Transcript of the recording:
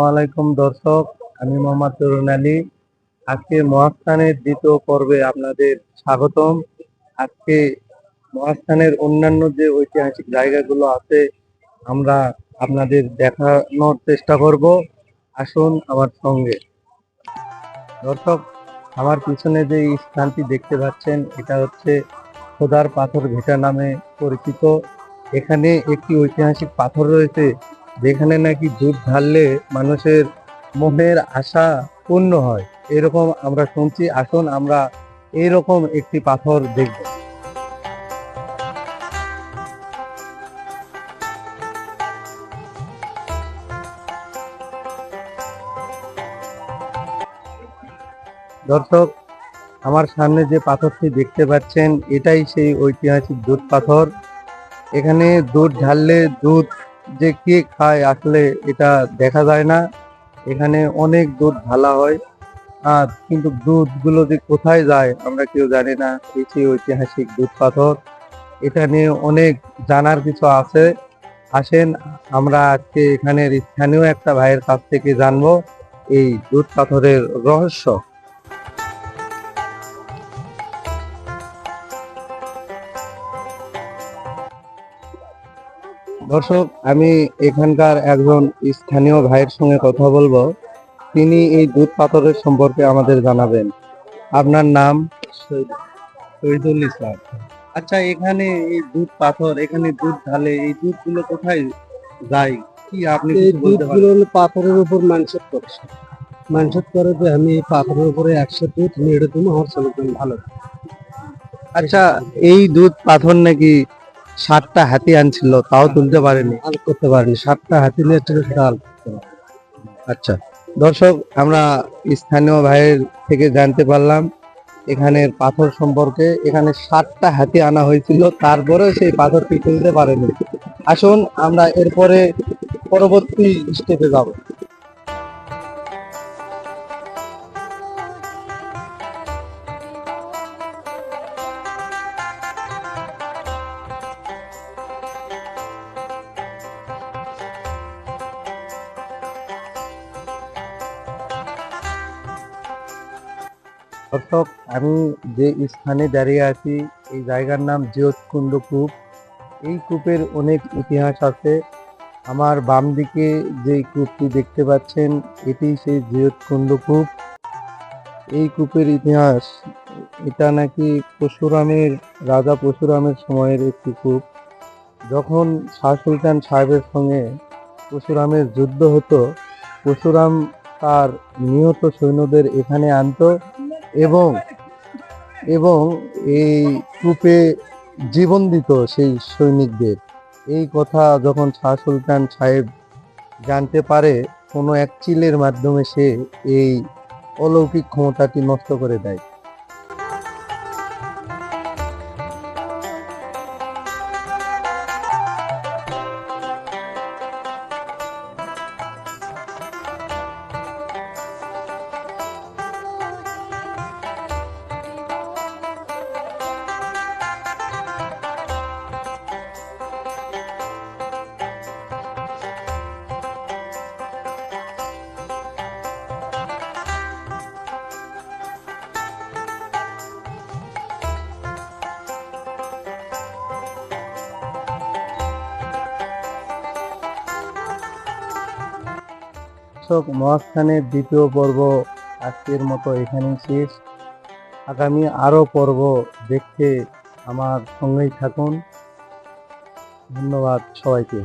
আসসালামাইকুম দর্শক, আমি মোহাম্মদ তরুণ আলী। আজকে মহাস্থানের দ্বিতীয় পর্বে আপনাদের স্বাগতম। আজকে মহাস্থানের অন্যান্য যে ঐতিহাসিক জায়গাগুলো আছে, আমরা আপনাদের দেখানোর চেষ্টা করব। আসুন আমার সঙ্গে। দর্শক, আমার পিছনে যে স্থানটি দেখতে পাচ্ছেন, এটা হচ্ছে খোদার পাথর ভেটা নামে পরিচিত। এখানে একটি ঐতিহাসিক পাথর রয়েছে যেখানে নাকি দুধ ঢাললে মানুষের মনের আশা পূর্ণ হয়। এরকম আমরা শুনছি। আসুন আমরা এইরকম একটি পাথর দেখব। দর্শক, আমার সামনে যে পাথরটি দেখতে পাচ্ছেন, এটাই সেই ঐতিহাসিক দুধ পাথর। এখানে দুধ ঢাললে দুধ যে কে খায় আসলে এটা দেখা যায় না। এখানে অনেক দুধ ঢালা হয়। আর কিন্তু দুধগুলো যে কোথায় যায় আমরা কেউ জানি না। সেই ঐতিহাসিক দুধ পাথর, এটা নিয়ে অনেক জানার কিছু আছে। আসেন, আমরা আজকে এখানের স্থানীয় একটা ভাইয়ের কাছ থেকে জানব এই দুধ পাথরের রহস্য। দর্শক আমি এখানকার একজন স্থানীয় ভাইয়ের সঙ্গে কথা বলব। তিনি এই দুধ পাথরের সম্পর্কে আমাদের জানাবেন। আপনার নাম? শহীদুল ইসলাম। আচ্ছা এখানে এই দুধ পাথর এখানে দুধ ঢালে এই দুধগুলো কোথায় যায়? কি আপনি এই দুধগুলো হলো পাথরের উপর মানসিক করছে মানসিক করে যে আমি এই পাথরের উপরে একশো দুধ মেরে দেবো আমার ভালো। আচ্ছা এই দুধ পাথর নাকি সাতটা হাতি আনছিল, তাও তুলতে পারেনি আল করতে পারিনি। সাতটা হাতি নিয়ে আল আচ্ছা দর্শক, আমরা স্থানীয় ভাইয়ের থেকে জানতে পারলাম, এখানের পাথর সম্পর্কে। এখানে সাতটা হাতি আনা হয়েছিল, তারপরেও সেই পাথরটি তুলতে পারেনি। আসুন, আমরা এরপরে পরবর্তী স্টেপে যাব। দর্শক আমি যে স্থানে দাঁড়িয়ে আছি, এই জায়গার নাম জিয়ৎকুণ্ড কূপ এই কূপের অনেক ইতিহাস আছে। আমার বাম দিকে যে কূপটি দেখতে পাচ্ছেন, এটি সেই জিয়ৎকুণ্ড কূপ এই কূপের ইতিহাস, এটা নাকি পরশুরামের, রাজা পরশুরামের সময়ের একটি কূপ। যখন শাহ সুলতান সাহেবের সঙ্গে পরশুরামের যুদ্ধ হতো, পরশুরাম তার নিহত সৈন্যদের এখানে আনতো। এবং এবং এই কূপে জীবন দিত সেই সৈনিকদের। এই কথা যখন শাহ সুলতান সাহেব জানতে পারে, কোনো এক চিলের মাধ্যমে সে এই অলৌকিক ক্ষমতাটি নষ্ট করে দেয়। দর্শক, মহাস্থানের দ্বিতীয় পর্ব আজকের মতো এখানেই শেষ। আগামী আরও পর্ব দেখতে আমার সঙ্গেই থাকুন। ধন্যবাদ সবাইকে।